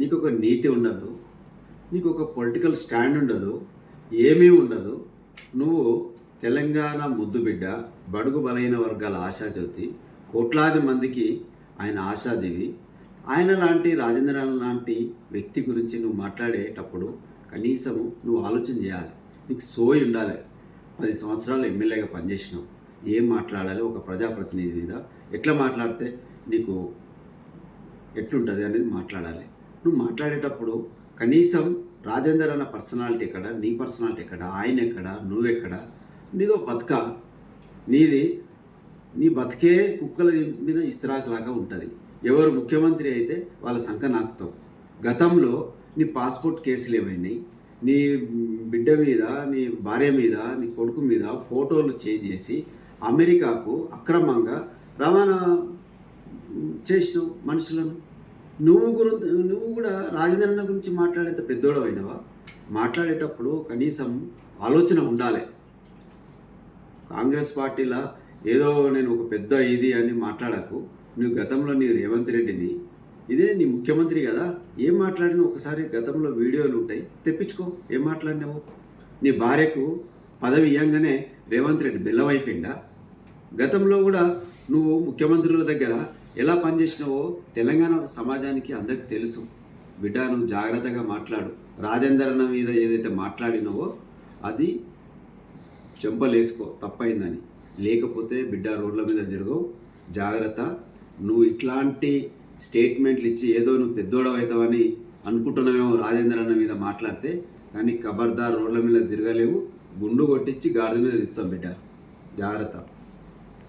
నీకు ఒక నీతి ఉండదు నీకు ఒక పొలిటికల్ స్టాండ్ ఉండదు ఏమీ ఉండదు. నువ్వు తెలంగాణ ముద్దుబిడ్డ బడుగు బలైన వర్గాల ఆశాజ్యోతి కోట్లాది మందికి ఆయన ఆశాజీవి. ఆయన లాంటి రాజేంద్ర లాంటి వ్యక్తి గురించి నువ్వు మాట్లాడేటప్పుడు కనీసం నువ్వు ఆలోచన చేయాలి. నీకు సోయి ఉండాలి. పది సంవత్సరాలు ఎమ్మెల్యేగా పనిచేసినావు. ఏం మాట్లాడాలి? ఒక ప్రజాప్రతినిధి మీద ఎట్లా మాట్లాడితే నీకు ఎట్లుంటుంది అనేది మాట్లాడాలి. నువ్వు మాట్లాడేటప్పుడు కనీసం రాజేందర్ అన్న పర్సనాలిటీ ఎక్కడ? నీ పర్సనాలిటీ ఎక్కడ? ఆయన ఎక్కడ? నువ్వెక్కడ? నీదో బతుక. నీది నీ బతికే కుక్కల మీద ఇస్త్రాకులాగా ఉంటుంది. ఎవరు ముఖ్యమంత్రి అయితే వాళ్ళ సంఖ నాకుతావు. గతంలో నీ పాస్పోర్ట్ కేసులు ఏమైనాయి? నీ బిడ్డ మీద నీ భార్య మీద నీ కొడుకు మీద ఫోటోలు చేంజ్ చేసి అమెరికాకు అక్రమంగా రవాణా చేసినావు మనుషులను? నువ్వు గురు నువ్వు కూడా రాజేంద్రన్న గురించి మాట్లాడేంత పెద్దోడు అయినవా? మాట్లాడేటప్పుడు కనీసం ఆలోచన ఉండాలి. కాంగ్రెస్ పార్టీలా ఏదో నేను ఒక పెద్ద ఇది అని మాట్లాడకు. నువ్వు గతంలో నీ రేవంత్ రెడ్డిని ఇదే నీ ముఖ్యమంత్రి కదా ఏం మాట్లాడినా ఒకసారి గతంలో వీడియోలు ఉంటాయి తెప్పించుకో. ఏం మాట్లాడినావు? నీ భార్యకు పదవి ఇవ్వంగానే రేవంత్ రెడ్డి బెల్లమైపోయిందా గతంలో కూడా నువ్వు ముఖ్యమంత్రుల దగ్గర ఎలా పనిచేసినావో తెలంగాణ సమాజానికి అందరికి తెలుసు. బిడ్డ నువ్వు జాగ్రత్తగా మాట్లాడు. రాజేందరన్న మీద ఏదైతే మాట్లాడినావో అది చెంపలేసుకో తప్పైందని. లేకపోతే బిడ్డ రోడ్ల మీద తిరగవు. జాగ్రత్త. నువ్వు ఇట్లాంటి స్టేట్మెంట్లు ఇచ్చి ఏదో నువ్వు పెద్దోడవైతావని అనుకుంటున్నావేమో రాజేందర్ అన్న మీద మాట్లాడితే కానీ కబర్దార్ రోడ్ల మీద తిరగలేవు. గుండు కొట్టించి గాడిద మీద తిత్తాం బిడ్డ. జాగ్రత్త.